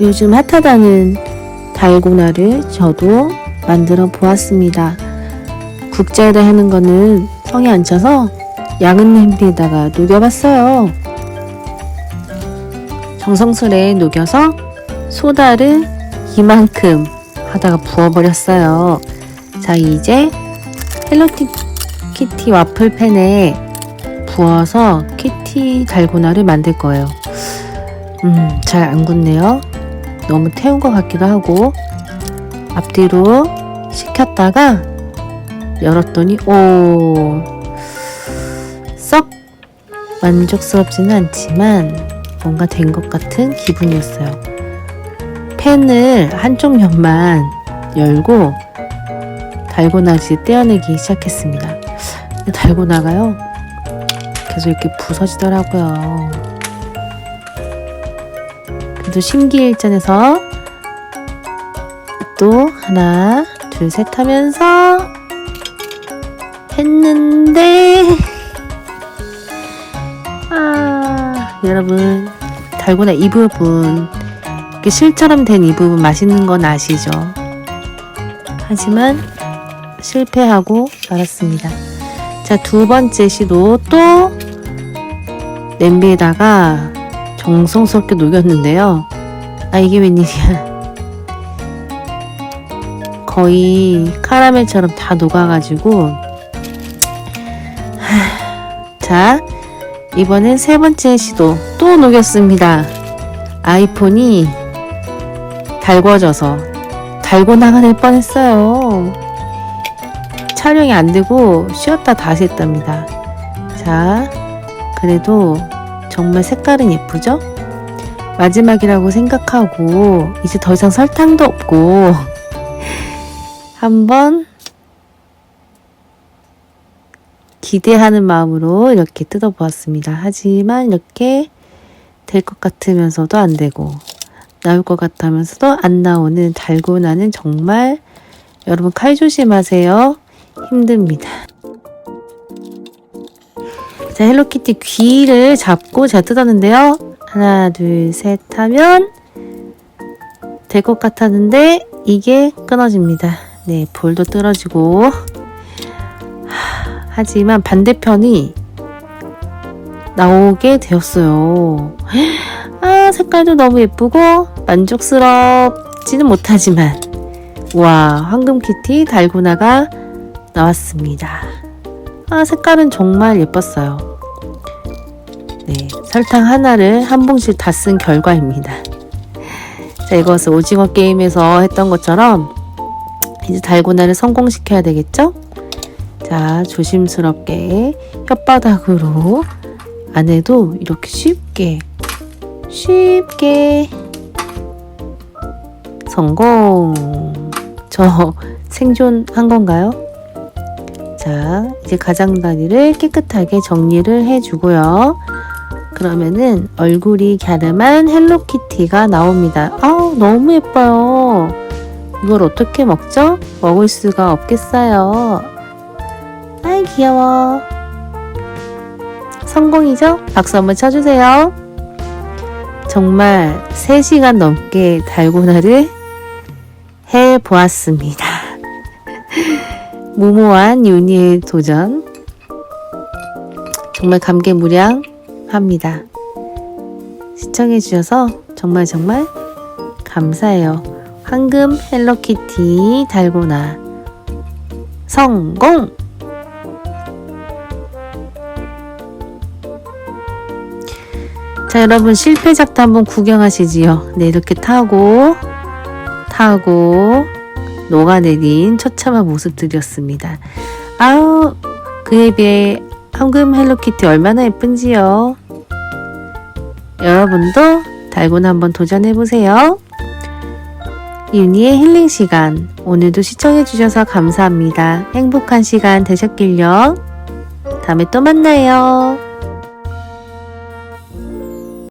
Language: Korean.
요즘 핫하다는 달고나를 저도 만들어 보았습니다. 국자에다 하는 거는 성에 안 차서 양은 냄비에다가 녹여봤어요. 정성스레 녹여서 소다를 이만큼 하다가 부어버렸어요. 자, 이제 헬로키티 와플 팬에 부어서 키티 달고나를 만들 거예요. 음, 잘 안 굳네요. 너무 태운 것 같기도 하고 앞뒤로 식혔다가 열었더니 오, 썩 만족스럽지는 않지만 뭔가 된 것 같은 기분이었어요. 팬을 한쪽 면만 열고 달고나지 떼어내기 시작했습니다. 달고나가요 계속 이렇게 부서지더라고요. 그래도 심기일전에서 또 하나 둘 셋 하면서 했는데 아 여러분 달고나 이 부분 이렇게 실처럼 된 이 부분 맛있는 건 아시죠? 하지만 실패하고 말았습니다. 자, 두 번째 시도 또 냄비에다가 정성스럽게 녹였는데요. 아, 이게 웬일이야. 거의 카라멜처럼 다 녹아가지고. 하, 자, 이번엔 세 번째 시도 또 녹였습니다. 아이폰이 달궈져서 달고 나가낼 뻔했어요. 촬영이 안 되고 쉬었다 다시 했답니다. 자, 그래도 정말 색깔은 예쁘죠? 마지막이라고 생각하고 이제 더 이상 설탕도 없고 한번 기대하는 마음으로 이렇게 뜯어보았습니다. 하지만 이렇게 될 것 같으면서도 안 되고 나올 것 같으면서도 안 나오는 달고나는 정말 여러분 칼 조심하세요. 힘듭니다. 자, 헬로키티 귀를 잡고 제가 뜯었는데요. 하나, 둘, 셋 하면 될 것 같았는데 이게 끊어집니다. 네, 볼도 떨어지고 하, 하지만 반대편이 나오게 되었어요. 아, 색깔도 너무 예쁘고 만족스럽지는 못하지만 와, 황금 키티 달고나가 나왔습니다. 아, 색깔은 정말 예뻤어요. 네, 설탕 하나를 한 봉씩 다 쓴 결과입니다. 자, 이것을 오징어 게임에서 했던 것처럼 이제 달고나를 성공시켜야 되겠죠? 자, 조심스럽게 혓바닥으로 안에도 이렇게 쉽게 쉽게 성공. 저 생존한 건가요? 자, 이제 가장다리를 깨끗하게 정리를 해주고요. 그러면은 얼굴이 갸름한 헬로키티가 나옵니다. 아우, 너무 예뻐요. 이걸 어떻게 먹죠? 먹을 수가 없겠어요. 아이, 귀여워. 성공이죠? 박수 한번 쳐주세요. 정말 3시간 넘게 달고나를 해 보았습니다. 무모한 윤희의 도전. 정말 감개무량 합니다. 시청해주셔서 정말 정말 감사해요. 황금 헬로키티 달고나 성공! 자, 여러분 실패작도 한번 구경하시지요. 네, 이렇게 타고 타고 녹아내린 처참한 모습들이었습니다. 아우, 그에 비해 황금 헬로키티 얼마나 예쁜지요. 여러분도 달고나 한번 도전해보세요. 윤희의 힐링 시간. 오늘도 시청해주셔서 감사합니다. 행복한 시간 되셨길요. 다음에 또 만나요.